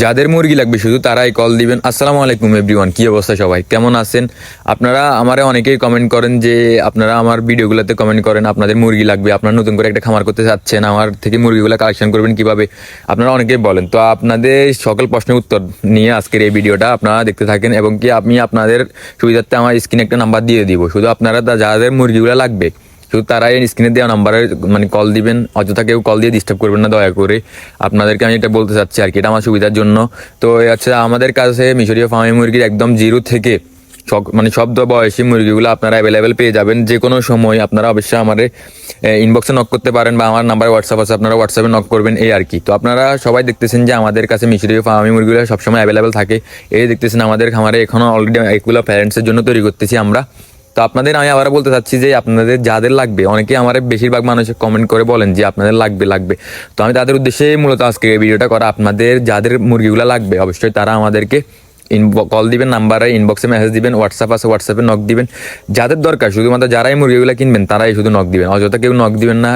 যাদের মুরগি লাগবে শুধু তারাই কল দিবেন। আসসালামু আলাইকুম এভরিওয়ান কি অবস্থা সবাই? কেমন আছেন? আপনারা আমারে অনেকেই কমেন্ট করেন যে, আপনারা আমার ভিডিওগুলোতে কমেন্ট করেন, আপনাদের মুরগি লাগবে, আপনারা নতুন করে একটা খামার করতে চাচ্ছেন, আমার থেকে মুরগিগুলো কালেকশন করবেন কীভাবে? আপনারা অনেকেই বলেন। তো আপনাদের সকল প্রশ্নের উত্তর নিয়ে আজকের এই ভিডিওটা আপনারা দেখতে থাকেন এবং কি আমি আপনাদের সুবিধার্থে আমার স্ক্রিনে একটা নাম্বার দিয়ে দিব। শুধু আপনারা যাদের মুরগিগুলো লাগবে শুধু তারাই স্ক্রিনে দেওয়া নাম্বারে মানে কল দিবেন। অযথা কেউ কল দিয়ে ডিস্টার্ব করবেন না, দয়া করে। আপনাদেরকে আমি এটা বলতে চাচ্ছি আর কি, এটা আমার সুবিধার জন্য। তো আচ্ছা আমাদের কাছে মিশরীয় ফার্মি মুরগির একদম জিরো থেকে সব মানে সব বয়সী মুরগিগুলো আপনারা অ্যাভেলেবেল পেয়ে যাবেন। যে কোনো সময় আপনারা অবশ্যই আমাদের ইনবক্সে নক করতে পারেন বা আমার নাম্বার হোয়াটসঅ্যাপ আছে, আপনারা হোয়াটসঅ্যাপে নক করবেন, এই আর কি। তো আপনারা সবাই দেখতেছেন যে আমাদের কাছে মিশরীয় ফার্মি মুরগিগুলো সবসময় অ্যাভেলেবেল থাকে। এই দেখতেছেন আমাদের খামারে এখনও অলরেডি এগুলো প্যারেন্টসের জন্য তৈরি করতেছি আমরা। তো আপনাদের আমি আবার বলতে চাচ্ছি যে আপনাদের যাদের লাগবে অনেকে আমার বেশিরভাগ মানুষ কমেন্ট করে বলেন যে আপনাদের লাগবে লাগবে। তো আমি তাদের উদ্দেশ্যে মূলত আজকে এই ভিডিওটা করা, আপনাদের যাদের মুরগিগুলো লাগবে, অবশ্যই তারা আমাদেরকে ইন কল দিবেন নাম্বারে ইনবক্সে মেসেজ দিবেন হোয়াটসঅ্যাপ আছে হোয়াটসঅ্যাপে নক দিবেন। যাদের দরকার, শুধুমাত্র যারাই মুরগিগুলো কিনবেন, তারাই শুধু নক দিবেন, অযথা কেউ নক দিবেন না।